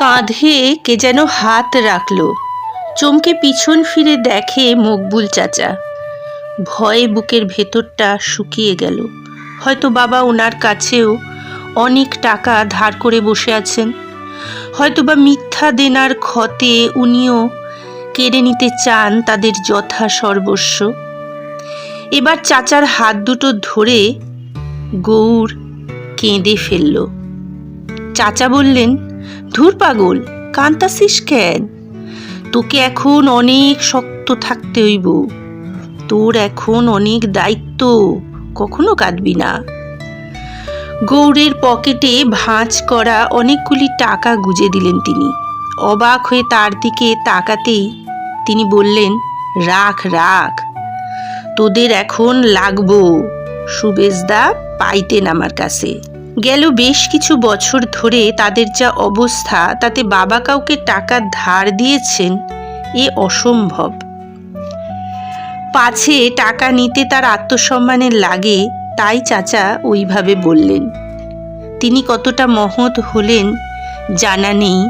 কাঁধে কে যেন হাত রাখল। চমকে পিছন ফিরে দেখে মকবুল চাচা। ভয়ে বুকের ভেতরটা শুকিয়ে গেল। হয়তো বাবা ওনার কাছেও অনেক টাকা ধার করে বসে আছেন। হয়তো বা মিথ্যা দেনার ক্ষতে উনিও কেড়ে নিতে চান তাদের যথা সর্বস্ব। এবার চাচার হাত দুটো ধরে গৌর কেঁদে ফেলল। চাচা বললেন ধুর পাগল, কান্তাসিস কেন? তোকে এখন অনেক শক্ত থাকতে হইব। তোর এখন অনেক দায়িত্ব, কখনো কাঁদবি না। গৌরের পকেটে ভাঁজ করা অনেকগুলি টাকা গুজে দিলেন তিনি। অবাক হয়ে তার দিকে তাকাতেই তিনি বললেন, রাখ রাখ। তোদের এখন লাগবো। সুবেশদা পাইতেন আমার কাছে। গেল বেশ কিছু বছর ধরে তাদের যা অবস্থা, তাতে বাবা কাউকে টাকা ধার দিয়েছেন, এ অসম্ভব। পাছে টাকা নিতে তার আত্মসম্মানের লাগে, তাই চাচা ওইভাবে বললেন। তিনি কতটা মহৎ হলেন, জানা নেই,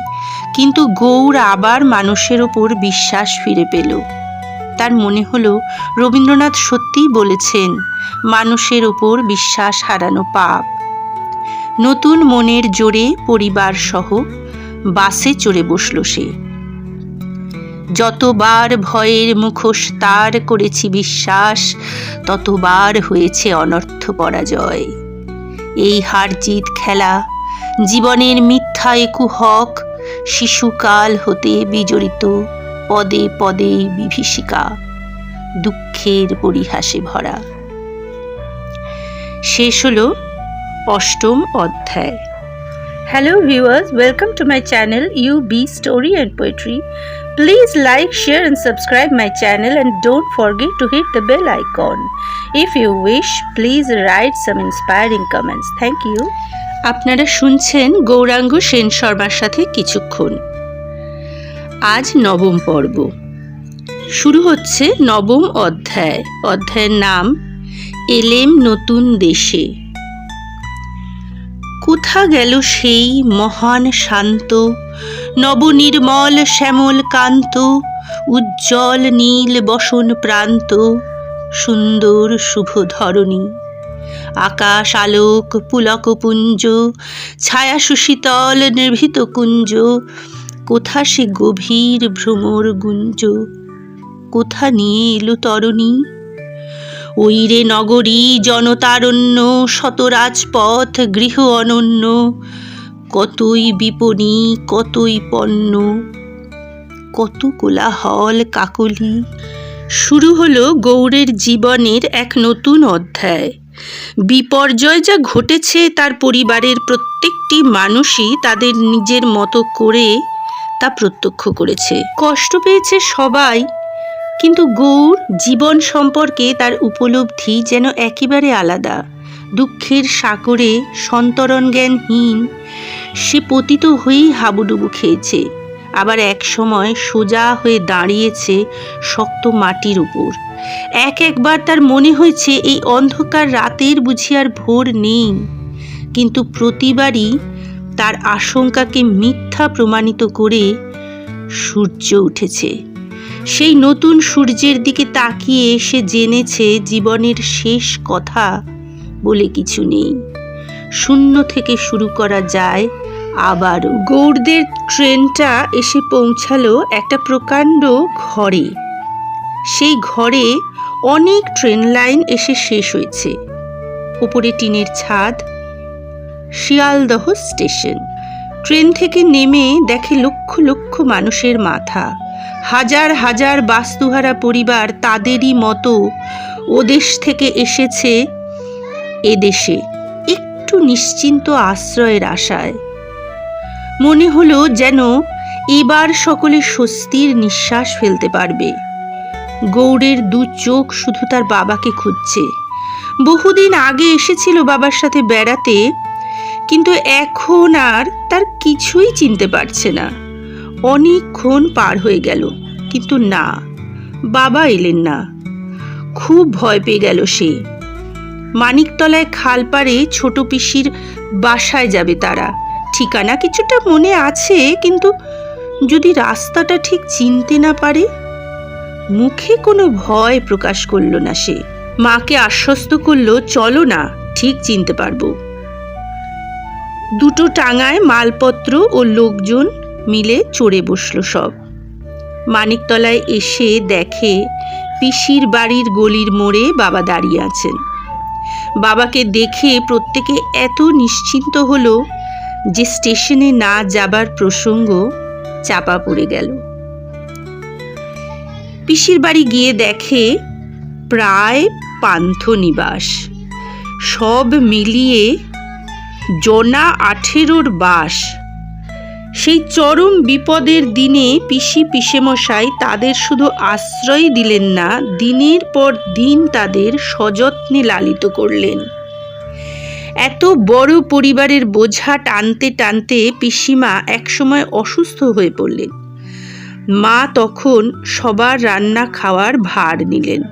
কিন্তু গৌর আবার মানুষের ওপর বিশ্বাস ফিরে পেল। তার মনে হলো, রবীন্দ্রনাথ সত্যিই বলেছেন, মানুষের ওপর বিশ্বাস হারানো পাপ। নতুন মনের জোরে পরিবার সহ বাসে চড়ে বসল সে। যতবার ভয়ের মুখোশ তার করেছি বিশ্বাস, ততবার হয়েছে অনর্থ পরাজয়। এই হার জিত খেলা, জীবনের মিথ্যা একু হক, শিশুকাল হতে বিজড়িত পদে পদে বিভীষিকা, দুঃখের পরিহাসে ভরা। শেষ হলো অষ্টম অধ্যায়। Hello viewers welcome to my channel U B story and poetry please like share and subscribe my channel and don't forget to hit the bell icon if you wish please write some inspiring comments thank you আপনারা শুনছেন গৌরাঙ্গ সেন শর্মার সাথে কিছুক্ষণ। আজ নবম পর্ব। শুরু হচ্ছে নবম অধ্যায়। অধ্যায়ের নাম, এলেম নতুন দেশে। কোথা গেল সেই মহান শান্ত, নবনির্মল শ্যামল কান্ত, উজ্জ্বল নীল বসন প্রান্ত, সুন্দর শুভ ধরণী। আকাশ আলোক পুলক পুঞ্জ, ছায়া সুশীতল নির্ভীত কুঞ্জ, কোথা সে গভীর ভ্রমর গুঞ্জ, কোথা নিয়ে এলো তরণী? ওইরে নগরী জনতারণ্য শত রাজপথ গৃহ অনন্য। কতই বিপণী, কতই পণ্য, কত কোলাহল কাকলি। শুরু হলো গৌড়ের জীবনের এক নতুন অধ্যায়। বিপর্যয় যা ঘটেছে তার পরিবারের প্রত্যেকটি মানুষই তাদের নিজের মতো করে তা প্রত্যক্ষ করেছে। কষ্ট পেয়েছে সবাই কিন্তু গৌর জীবন সম্পর্কে তার উপলব্ধি যেন একেবারে আলাদা। দুঃখের সাগরে সন্তরণ জ্ঞানহীন সে পতিত হয়েই হাবুডুবু খেয়েছে। আবার এক সময় সোজা হয়ে দাঁড়িয়েছে শক্ত মাটির উপর। এক একবার তার মনে হয়েছে এই অন্ধকার রাতের বুঝি আর ভোর নেই। কিন্তু প্রতিবারই তার আশঙ্কাকে মিথ্যা প্রমাণিত করে সূর্য উঠেছে। সেই নতুন সূর্যের দিকে তাকিয়ে সে জেনেছে জীবনের শেষ কথা বলে কিছু নেই। শূন্য থেকে শুরু করা যায়। আবারও গৌড়দের ট্রেনটা এসে পৌঁছালো একটা প্রকাণ্ড ঘরে। সেই ঘরে অনেক ট্রেন লাইন এসে শেষ হয়েছে। উপরে টিনের ছাদ, শিয়ালদহ স্টেশন। ট্রেন থেকে নেমে দেখে লক্ষ লক্ষ মানুষের মাথা। হাজার হাজার বাস্তুহারা পরিবার তাদেরই মতো ওদেশ থেকে এসেছে এদেশে। একটু নিশ্চিন্ত আশ্রয়ের আশায়। মনে হলো যেন এবার সকলে স্বস্তির নিঃশ্বাস ফেলতে পারবে। গৌড়ের দু চোখ শুধু তার বাবাকে খুঁজছে। বহুদিন আগে এসেছিল বাবার সাথে বেড়াতে, কিন্তু এখন আর তার কিছুই চিনতে পারছে না। অনেকক্ষণ পার হয়ে গেল। কিন্তু না, বাবা এলেন না। খুব ভয় পেয়ে গেল সে। মানিকতলায় খাল পাড়ে ছোট পিসির বাসায় যাবে তারা। ঠিকানা কিছুটা মনে আছে, কিন্তু যদি রাস্তাটা ঠিক চিনতে না পারে? মুখে কোনো ভয় প্রকাশ করল না সে। মাকে আশ্বস্ত করল, চলো না, ঠিক চিনতে পারব। দুটো টাঙায় মালপত্র ও লোকজন মিলে চড়ে বসল সব। মানিকতলায় এসে দেখে পিসির বাড়ির গলির মোড়ে বাবা দাঁড়িয়ে আছেন। বাবাকে দেখে প্রত্যেকে এত নিশ্চিন্ত হলো যে স্টেশনে না যাবার প্রসঙ্গ চাপা পড়ে গেল। পিসির বাড়ি গিয়ে দেখে প্রায় পান্থ নিবাস। সব মিলিয়ে জনা আঠেরোর বাস। সেই চরম বিপদের দিনে পিসি পিসেমশাই তাদের শুধু আশ্রয় দিলেন না, দিনের পর দিন তাদের সযত্নে লালিত করলেন। এত বড় পরিবারের বোঝা টানতে টানতে পিসিমা একসময় অসুস্থ হয়ে পড়লেন। মা তখন সবার রান্না খাওয়ার ভার নিলেন।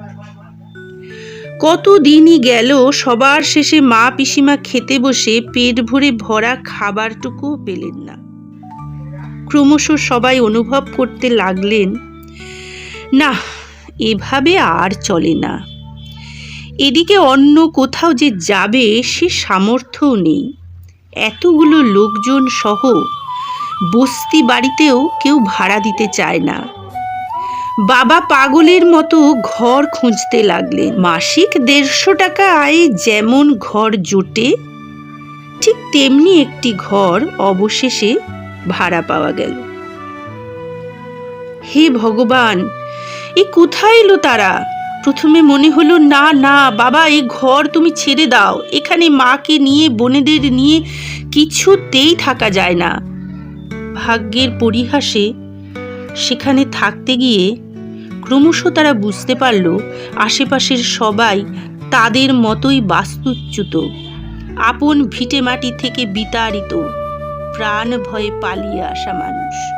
কত দিনই গেল, সবার শেষে মা পিসিমা খেতে বসে পেট ভরে ভরা খাবারটুকুও পেলেন না। ক্রমশ সবাই অনুভব করতে লাগলেন, না, এভাবে আর চলে না। এদিকে অন্য কোথাও যে যাবে সে সামর্থ্যও নেই। এতগুলো লোকজন সহ বস্তি বাড়িতেও কেউ ভাড়া দিতে চায় না। বাবা পাগলের মতো ঘর খুঁজতে লাগলেন। মাসিক দেড়শো টাকা আয়ে যেমন ঘর জোটে, ঠিক তেমনি একটি ঘর অবশেষে ভাড়া পাওয়া গেল। হে ভগবান, এ কোথায় এলো তারা? প্রথমে মনে হলো, না না, বাবা এই ঘর তুমি ছেড়ে দাও। এখানে মাকে নিয়ে, বোনেদের নিয়ে কিছুতেই থাকা যায় না। ভাগ্যের পরিহাসে সেখানে থাকতে গিয়ে ক্রমশ তারা বুঝতে পারল, আশেপাশের সবাই তাদের মতোই বাস্তুচ্যুত, আপন ভিটে মাটি থেকে বিতাড়িত। প্রাণ ভয়ে পালিয়ে আসা মানুষ।